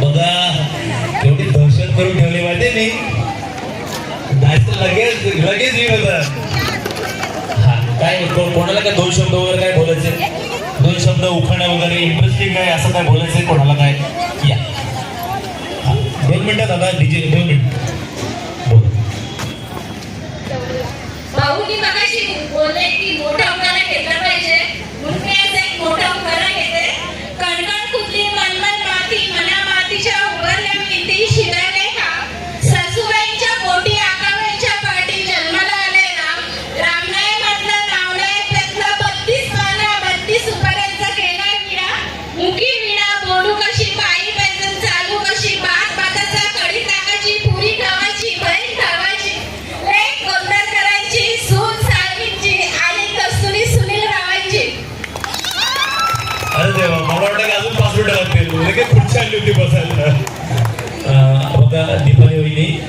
बघा एवढी दहशत करून ठेवली माहिती मी. जायचं लगेच लगेच विरोधात हा काय कोणाला काय दोन शब्द वगैरे काय बोलायचे? दोन शब्द उखाणा वगैरे इंटरेस्टिंग काय असं काय बोलायचं कोणाला काय? या. दोन मिनिटात आता डीजे दोन minute. apakah di Payoh ini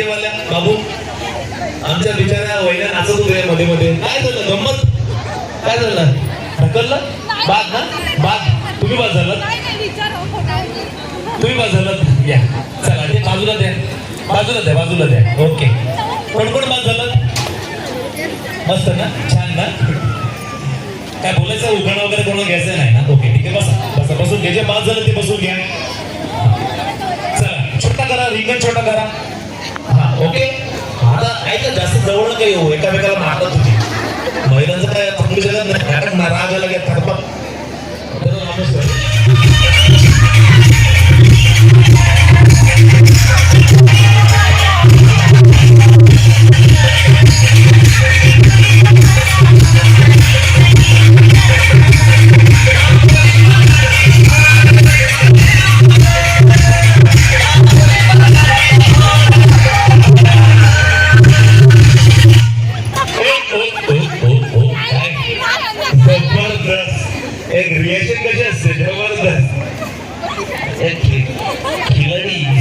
DJ वाल्या बाबू आमच्या बिचाऱ्या वहिल्या नाचत होते मध्ये मध्ये. काय झालं? गंमत? काय झालं? ढकललं? बाद ना? बाद. तुम्ही बाद झालं तुम्ही बाद झालं या. चला ते बाजूला द्या. बाजूला द्या बाजूला द्या. ओके. कोण कोण बाद झालं? मस्त ना? छान ना? काय बोलायचं? उखाणं वगैरे कोणाला घ्यायचं नाही ना? ओके ठीक आहे बसा. बसा बसून घे जे बाद झालं ते बसून घ्या. चला छोटा करा रिंगण छोटा करा. ओके. आता ऐका जास्त जवळ नका येऊ. एकामेकाला मारतात तुझी. महिलांचं काय चांगली जगत नाही. कारण राग आला की थरपा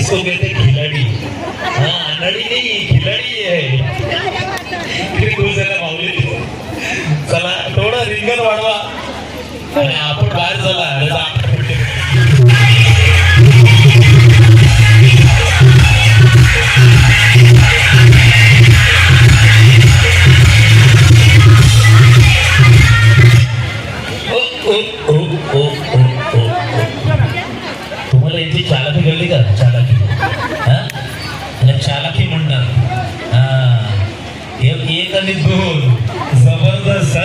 इसको कहते हैं खिलाडी. हाँ अनाडी नहीं खिलाडी है किती खुश झाला माऊली चला थोडं रिंगण वाढवा. आणि आपण बाहेर झाला याला चालाकी म्हणणार हा. एक एक आणि दोन. जबरदस्त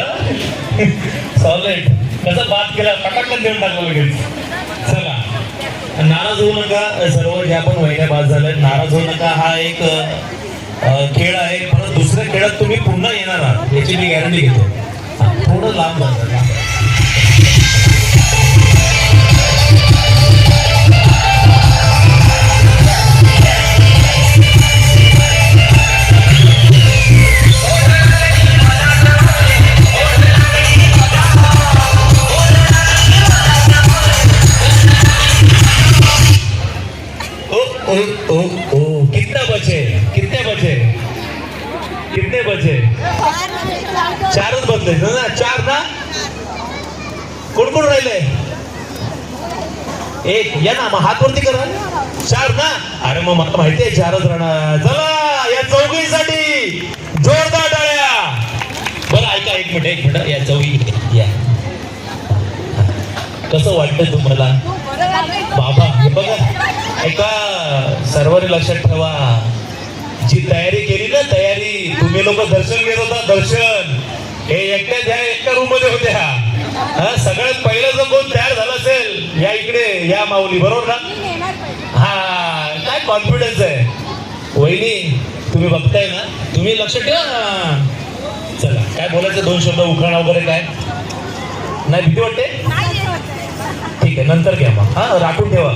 सॉलिड कसं बात केला पटाकन देऊन टाकलं लगेच. चला. नाराज होऊ नका सर्व ज्या पण वहिन्या बाद झाल्या नाराज होऊ नका. हा एक खेळ आहे. परत दुसऱ्या खेळात तुम्ही पुन्हा येणार आहात याची मी गॅरंटी घेतो. हा, थोडं लांब बसला चारच ना चार ना? कोण कोण राहिले एक या ना मग हात वरती करा. चार ना? अरे मग मला माहितीये चारच राहणार. चला या चौघीसाठी जोरदार टाळ्या. बरं ऐका एक मिनिट एक मिनिट. या चौघी या. कसं वाटतं तुम्हाला? बाबा हे बघा. ऐका सर्वांनी लक्षात ठेवा. जी तयारी केली ना तयारी तुम्ही लोक दर्शन घेत होता दर्शन. हे एकट्या ज्या एकट्या रूममध्ये होत्या हा सगळ्यात पहिलं जो कोण तयार झाला असेल या इकडे या माऊली बरोबर ना? हा काय कॉन्फिडन्स आहे? वहिनी तुम्ही बघताय ना? तुम्ही लक्ष ठेवा. ना चला काय बोलायचं? दोन शब्द उखाणा वगैरे काय? नाही भीती वाटते? ठीक आहे नंतर घ्या मग. हा राखून ठेवा.